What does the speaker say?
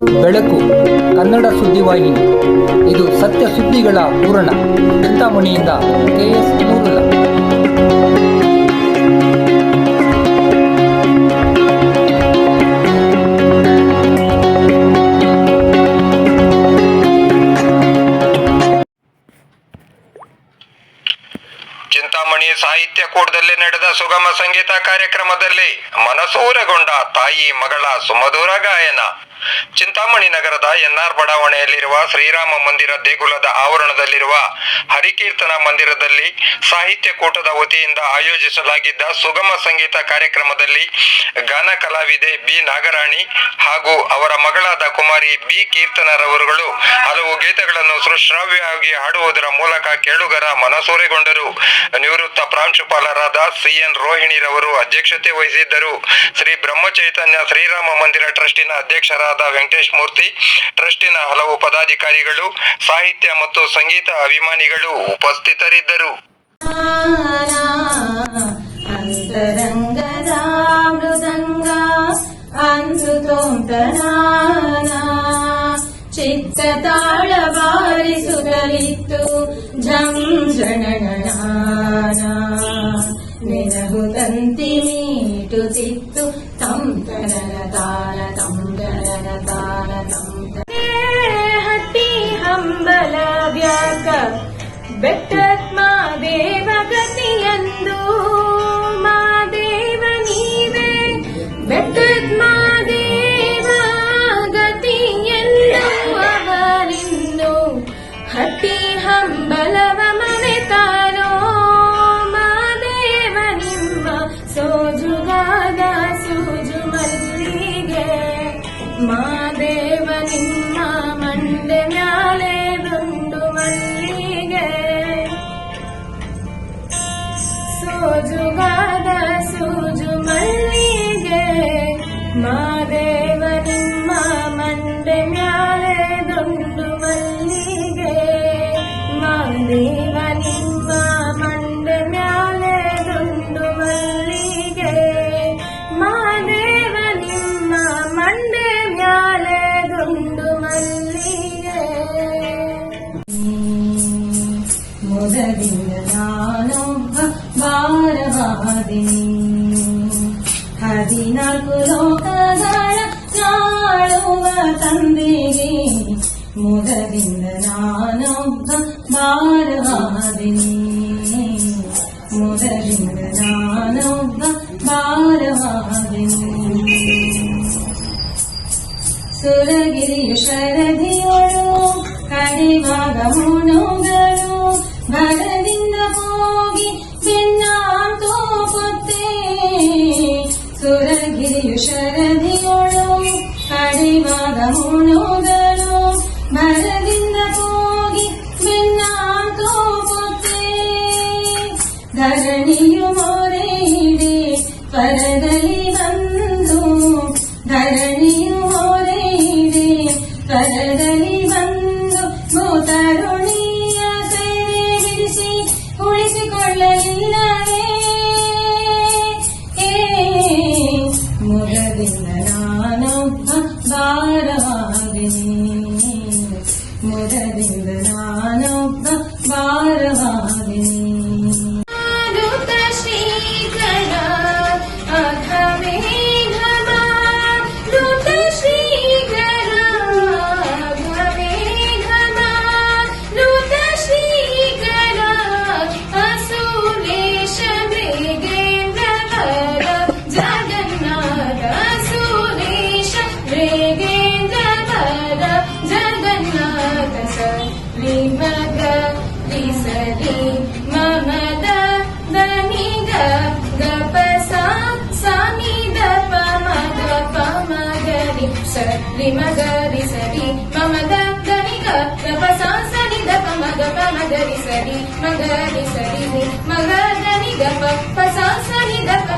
ಬೆಳಕು, ಕನ್ನಡ ಸುದ್ದಿವಾಹಿನಿ ಇದು ಸತ್ಯ ಸುದ್ದಿಗಳ ಪೂರಣ ಚಿಂತಾಮಣಿಯಿಂದ ಕೆಎಸ್ ನೂರುಲ್ಲ ಚಿಂತಾಮಣಿ ಸಾಹಿತ್ಯ ಕೂಟದಲ್ಲಿ ನಡೆದ ಸುಗಮ ಸಂಗೀತ ಕಾರ್ಯಕ್ರಮದಲ್ಲಿ ಮನಸೂರೆಗೊಂಡ ತಾಯಿ ಮಗಳ ಸುಮಧುರ ಗಾಯನ. ನಗರದ ಎನ್ಆರ್ ಬಡಾವಣೆಯಲ್ಲಿರುವ ಶ್ರೀರಾಮ ಮಂದಿರ ದೇಗುಲದ ಆವರಣದಲ್ಲಿರುವ ಹರಿಕೀರ್ತನ ಮಂದಿರದಲ್ಲಿ ಸಾಹಿತ್ಯ ಕೂಟದ ವತಿಯಿಂದ ಆಯೋಜಿಸಲಾಗಿದ್ದ ಸುಗಮ ಸಂಗೀತ ಕಾರ್ಯಕ್ರಮದಲ್ಲಿ ಗಾನ ಕಲಾವಿದೆ ಬಿ ನಾಗರಾಣಿ ಹಾಗೂ ಅವರ ಮಗಳಾದ ಕುಮಾರಿ ಬಿ ಕೀರ್ತನರವರುಗಳು ಹಲವು ಗೀತೆಗಳನ್ನು ಸುಶ್ರಾವ್ಯವಾಗಿ ಹಾಡುವುದರ ಮೂಲಕ ಕೇಳುಗರ ಮನಸೂರೆಗೊಂಡರು. ನಿವೃತ್ತ ಪ್ರಾಂಶುಪಾಲರಾದ ಸಿಎನ್ ರೋಹಿಣಿರವರು ಅಧ್ಯಕ್ಷತೆ ವಹಿಸಿದ್ದರು. ಶ್ರೀ ಬ್ರಹ್ಮಚೈತನ್ಯ ಶ್ರೀರಾಮ ಮಂದಿರ ಟ್ರಸ್ಟಿನ ಅಧ್ಯಕ್ಷರಾದ ವೆಂಕಟೇಶ್ ಮೂರ್ತಿ ಟ್ರಸ್ಟಿನ ಹಲವು ಪದಾಧಿಕಾರಿಗಳು, ಸಾಹಿತ್ಯ ಮತ್ತು ಸಂಗೀತ ಅಭಿಮಾನಿಗಳು ಉಪಸ್ಥಿತರಿದ್ದರು. ಚಿತ್ತ ತಾಳ ಬಾರಿಸುತ್ತಲಿತ್ತು ಝಂ ಜನಗಣಾನ ನೆನಹು ತಂತಿ हति हम्बला व्याक व्यक्लत्मा देव ദേവനിന്ന മന്റെ മ്യാലേതുണ്ടു മല്ലികെ സോജുഗാദ സൂജു മല്ലികെ മാ ദേവനിന്ന മന്റെ മ്യാലേതുണ്ടു മല്ലികെ ಮೊದಲಿನ ನಾನೊಬ್ಬ ಭಾರವಾದಿನಿ ಹದಿನಾಲ್ಕು ಲೋಕಗಳ ನಾಳುವ ತಂದೆಗೆ ಮೊದಲಿಂದ ನಾನೊಬ್ಬ ಭಾರವಾದಿನಿ ಮೊದಲಿಂದ ನಾನೊಬ್ಬ ಭಾರವಾದಿನಿ ಸುರಗಿರಿಯ ಶರದಿಯೊಳು ಕಡಿವಾಗ ಮುಣುಗಳು ಭರದಿಂದ ಹೋಗಿ ಬೆನ್ನಾಂತೋ ಪೊತ್ತೆ ಸುರಗಿರಿಯ ಶರದಿಯೊಳು ಕಡಿವಾಗ ಮುಣುಗಳು ಭರದಿಂದ ಹೋಗಿ ಬೆನ್ನಾಂತೋ ಪೊತ್ತೆ ಧರಣಿಯು ಮೊರೆ ಹಿಡಿ ಪರದಲ್ಲಿ ಬಂದು ಧರಣಿಯು ಮೊರೆ ಹಿಡಿ ಪರದಲ್ಲಿ సరి మమద దని గ సాని ద పమ గ పమ గరి సరి మగరి సరి. మమద దని గ గ సని ద పమ గ పమ గరి సరి. మగరి సరి. మగ దని గ ప సని ద ప